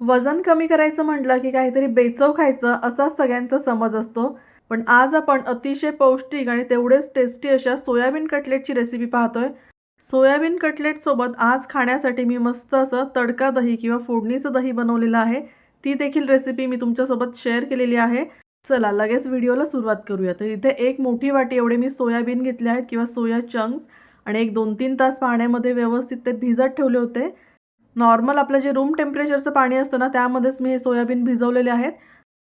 वजन कमी करायचं म्हटलं की काहीतरी बेचव खायचं असाच सगळ्यांचा समज असतो. पण आज आपण अतिशय पौष्टिक आणि तेवढेच टेस्टी अशा सोयाबीन कटलेटची रेसिपी पाहतोय. सोयाबीन कटलेटसोबत आज खाण्यासाठी मी मस्त असं तडका दही किंवा फोडणीचं दही बनवलेलं आहे. ती देखील रेसिपी मी तुमच्यासोबत शेअर केलेली आहे. चला लगेच व्हिडिओला सुरुवात करूया. तर इथे एक मोठी वाटी एवढे मी सोयाबीन घेतले आहेत किंवा सोया चंक्स आणि एक दोन तीन तास पाण्यामध्ये व्यवस्थित ते भिजत ठेवले होते. नॉर्मल आपलं जे रूम टेम्परेचरचं पाणी असतं ना त्यामध्येच मी हे सोयाबीन भिजवलेले आहेत.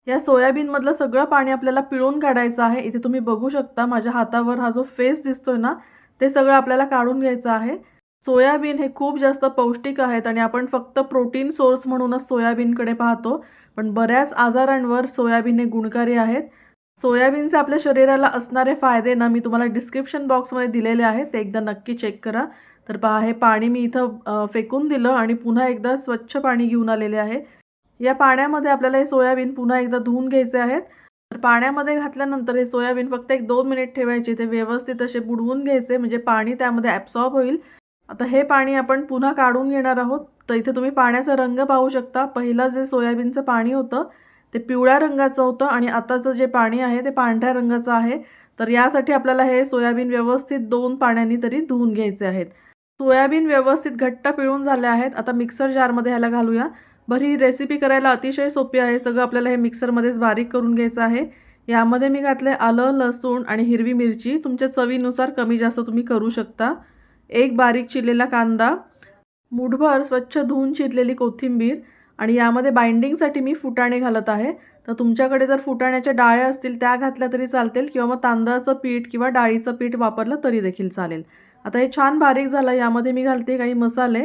या सोयाबीनमधलं सगळं पाणी आपल्याला पिळून काढायचं आहे. इथे तुम्ही बघू शकता माझ्या हातावर हा जो फेस दिसतोय ना ते सगळं आपल्याला काढून घ्यायचं आहे. सोयाबीन हे खूप जास्त पौष्टिक आहेत आणि आपण फक्त प्रोटीन सोर्स म्हणूनच सोयाबीनकडे पाहतो. पण बऱ्याच आजारांवर सोयाबीन हे गुणकारी आहेत. सोयाबीनचे आपल्या शरीराला असणारे फायदे ना मी तुम्हाला डिस्क्रिप्शन बॉक्समध्ये दिलेले आहेत. ते एकदा नक्की चेक करा. तर पहा हे पाणी मी इथं फेकून दिलं आणि पुन्हा एकदा स्वच्छ पाणी घेऊन आलेले आहे. या पाण्यामध्ये आपल्याला हे सोयाबीन पुन्हा एकदा धुवून घ्यायचे आहेत. तर पाण्यामध्ये घातल्यानंतर हे सोयाबीन फक्त एक दोन मिनिट ठेवायचे ते व्यवस्थित असे बुडवून घ्यायचे म्हणजे पाणी त्यामध्ये ॲब्सॉर्ब होईल. आता हे पाणी आपण पुन्हा काढून घेणार आहोत. तर इथे तुम्ही पाण्याचा रंग पाहू शकता. पहिलं जे सोयाबीनचं पाणी होतं ते पिवळ्या रंगाचं होतं आणि आताचं जे पाणी आहे ते पांढऱ्या रंगाचं आहे. तर यासाठी आपल्याला हे सोयाबीन व्यवस्थित दोन पाण्याने तरी धुवून घ्यायचे आहेत. सोयाबीन व्यवस्थित घट्ट पिळून झाले आहेत. आता मिक्सर जारमध्ये ह्याला घालूया. बरं ही रेसिपी करायला अतिशय सोपी आहे. सगळं आपल्याला हे मिक्सरमध्येच बारीक करून घ्यायचं आहे. यामध्ये मी घातले आलं लसूण आणि हिरवी मिरची. तुमच्या चवीनुसार कमी जास्त तुम्ही करू शकता. एक बारीक चिरलेला कांदा. मुठभर स्वच्छ धुवून चिरलेली कोथिंबीर. आणि यामध्ये बाइंडिंगसाठी मी फुटाणे घालत आहे. तर तुमच्याकडे जर फुटाण्याच्या डाळ्या असतील त्या घातल्या तरी चालतील. किंवा मग तांदळाचं पीठ किंवा डाळीचं पीठ वापरलं तरी देखील चालेल. आता हे छान बारीक झालं यामध्ये मी घालते काही मसाले.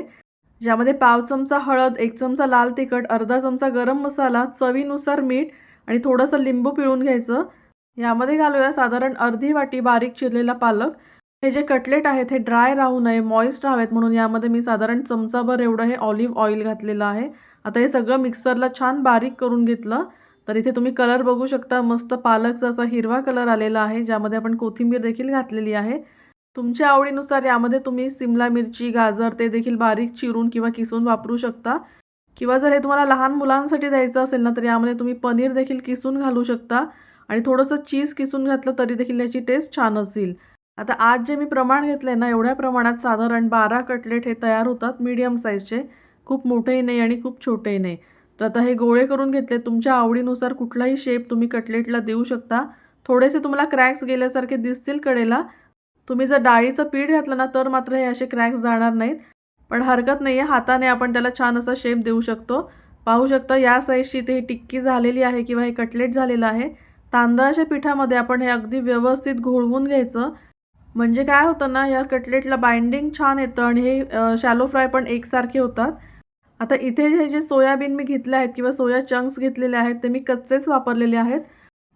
ज्यामध्ये पाव चमचा हळद एक चमचा लाल तिखट अर्धा चमचा गरम मसाला चवीनुसार मीठ आणि थोडंसं लिंबू पिळून घ्यायचं. यामध्ये घालूया साधारण अर्धी वाटी बारीक चिरलेला पालक. हे जे कटलेट आहेत हे ड्राय राहू नये मॉइस्ट राहावेत म्हणून यामध्ये मी साधारण चमचाभर एवढं हे ऑलिव्ह ऑइल घातलेलं आहे. आता हे सगळं मिक्सरला छान बारीक करून घेतलं. तर इथे तुम्ही कलर बघू शकता मस्त पालकचा असा हिरवा कलर आलेला आहे ज्यामध्ये आपण कोथिंबीर देखील घातलेली आहे. तुमच्या आवडीनुसार यामध्ये तुम्ही सिमला मिरची गाजर ते देखील बारीक चिरून किंवा किसून वापरू शकता. किंवा जर हे तुम्हाला लहान मुलांसाठी द्यायचं असेल ना तर यामध्ये तुम्ही पनीर देखील किसून घालू शकता. आणि थोडंसं चीज किसून घातलं तरी देखील याची टेस्ट छान असेल. आता आज जे मी प्रमाण घेतलं ना एवढ्या प्रमाणात साधारण बारा कटलेट हे तयार होतात मीडियम साईजचे खूप मोठेही नाही आणि खूप छोटेही नाही. तर आता हे गोळे करून घेतले तुमच्या आवडीनुसार कुठलाही शेप तुम्ही कटलेटला देऊ शकता. थोडेसे तुम्हाला क्रॅक्स गेल्यासारखे दिसतील कडेला. तुम्ही जर डाळीचं पीठ घातलं ना तर मात्र हे असे क्रॅक्स जाणार नाहीत. पण हरकत नाही आहे हाताने आपण त्याला छान असा शेप देऊ शकतो. पाहू शकता या साईजची इथे ही टिक्की झालेली आहे किंवा हे कटलेट झालेलं आहे. तांदळाच्या पिठामध्ये आपण हे अगदी व्यवस्थित घोळवून घ्यायचं. म्हणजे काय होतं ना या कटलेटला बाइंडिंग छान येतं आणि हे शॅलो फ्राय पण एकसारखे होतात. आता इथे हे जे सोयाबीन मी घेतले आहेत किंवा सोया चंक्स घेतलेले आहेत ते मी कच्चेच वापरलेले आहेत.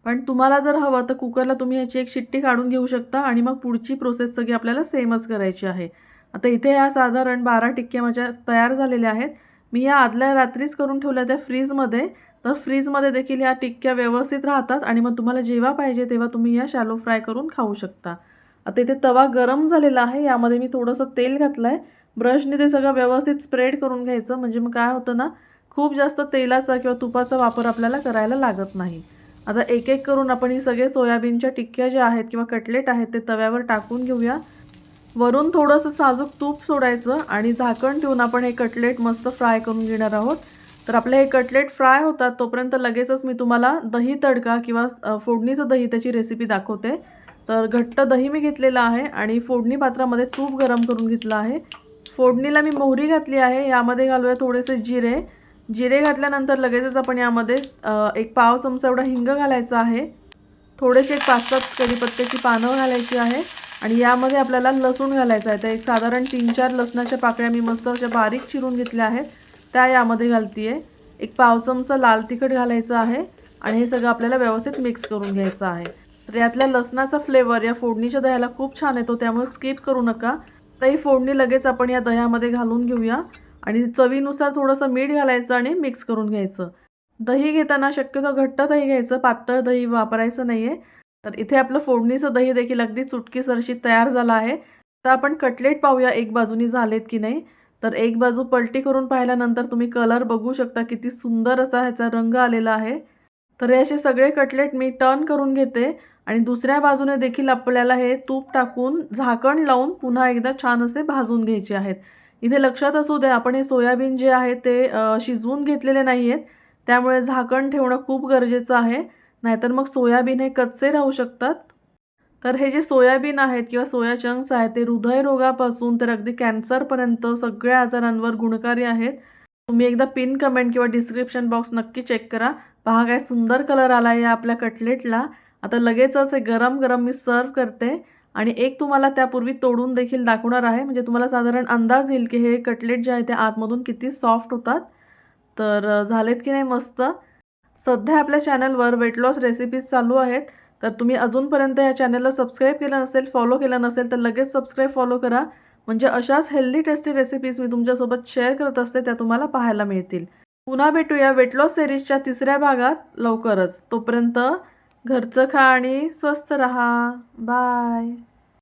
पण तुम्हाला जर हवं तर कुकरला तुम्ही ह्याची एक शिट्टी काढून घेऊ शकता आणि मग पुढची प्रोसेस सगळी आपल्याला सेमच करायची आहे. आता इथे या साधारण बारा टिक्क्या माझ्या तयार झालेल्या आहेत. मी या आदल्या रात्रीच करून ठेवल्या त्या फ्रीजमध्ये तर फ्रीजमध्ये देखील या टिक्क्या व्यवस्थित राहतात आणि मग तुम्हाला जेव्हा पाहिजे तेव्हा तुम्ही या शॅलो फ्राय करून खाऊ शकता. आता इथे तवा गरम झालेला आहे यामध्ये मी थोडंसं तेल घातलं आहे ब्रशने ते सगळं व्यवस्थित स्प्रेड करून घ्यायचं. म्हणजे मग काय होतं ना खूप जास्त तेलाचा किंवा तुपाचा वापर आपल्याला करायला लागत नाही. आता एक एक करून आपण ही सगळे सोयाबीनच्या टिक्क्या ज्या आहेत किंवा कटलेट आहेत ते तव्यावर टाकून घेऊया. वरून थोडंसं साजूक तूप सोडायचं आणि झाकण ठेवून आपण हे कटलेट मस्त फ्राय करून घेणार आहोत. तर आपले हे कटलेट फ्राय होतात तोपर्यंत लगेचच मी तुम्हाला दही तडका किंवा फोडणीचं दही त्याची रेसिपी दाखवते. तर घट्ट दही मी घेतलेलं आहे आणि फोडणी पात्रामध्ये तूप गरम करून घेतलं आहे. फोडणीला मी मोहरी घातली आहे यामध्ये घालूया थोडेसे जिरे. जिरे घातल्यानंतर लगेचच आपण यामध्ये एक पाव चमचा एवढा हिंग घालायचा आहे. थोडेसे एक पाच सात कढीपत्त्याची पानं घालायची आहे. आणि यामध्ये आपल्याला लसूण घालायचं आहे. तर एक साधारण तीन चार लसणाच्या पाकळ्या मी मस्त अशा बारीक चिरून घेतल्या आहेत. त्या यामध्ये घालते आहे एक पाव चमचा लाल तिखट घालायचं आहे. आणि हे सगळं आपल्याला व्यवस्थित मिक्स करून घ्यायचं आहे. तर यातल्या लसणाचा फ्लेवर या फोडणीच्या दह्याला खूप छान येतो. त्यामुळे स्किप करू नका. तर ही फोडणी लगेच आपण या दह्यामध्ये घालून घेऊया. आणि चवीनुसार थोडंसं मीठ घालायचं आणि मिक्स करून घ्यायचं. दही घेताना शक्यतो घट्ट दही घ्यायचं पातळ दही वापरायचं नाही आहे तर इथे आपलं फोडणीचं दही देखील अगदी चुटकीसरशी तयार झालं आहे. तर आपण कटलेट पाहूया एक बाजूनी झालेत की नाही. तर एक बाजू पलटी करून पाहिल्यानंतर तुम्ही कलर बघू शकता किती सुंदर असा ह्याचा रंग आलेला आहे. तर हे असे सगळे कटलेट मी टर्न करून घेते आणि दुसऱ्या बाजूने देखील आपल्याला हे तूप टाकून झाकण लावून पुन्हा एकदा छान असे भाजून घ्यायचे आहेत. इथे लक्षात असू दे आपण हे सोयाबीन जे आहे ते शिजवून घेतलेले नाही आहेत त्यामुळे झाकण ठेवणं खूप गरजेचं आहे. नाहीतर मग सोयाबीन हे कच्चे राहू शकतात. तर हे जे सोयाबीन आहेत किंवा सोया चंक्स आहेत ते हृदयरोगापासून तर अगदी कॅन्सरपर्यंत सगळ्या आजारांवर गुणकारी आहेत. तुम्ही एकदा पिन कमेंट किंवा डिस्क्रिप्शन बॉक्स नक्की चेक करा. पहा काय सुंदर कलर आला आहे या आपल्या कटलेटला आता लगेचच हे गरम गरम मी सर्व करते. आणि एक तुम्हाला त्यापूर्वी तोडून देखील दाखवणार आहे. म्हणजे तुम्हाला साधारण अंदाज येईल की हे कटलेट जे आहे ते आतमधून किती सॉफ्ट होतात. तर झालेत की नाही मस्त. सध्या आपल्या चॅनलवर वेट लॉस रेसिपीज चालू आहेत. तर तुम्ही अजूनपर्यंत या चॅनलला सबस्क्राईब केलं नसेल फॉलो केलं नसेल तर लगेच सबस्क्राईब फॉलो करा. म्हणजे अशाच हेल्दी टेस्टी रेसिपीज मी तुमच्यासोबत शेअर करत असते त्या तुम्हाला पाहायला मिळतील. पुन्हा भेटूया वेट लॉस सिरीजच्या तिसऱ्या भागात लवकरच. तोपर्यंत घरचं खा आणि स्वस्त रहा. बाय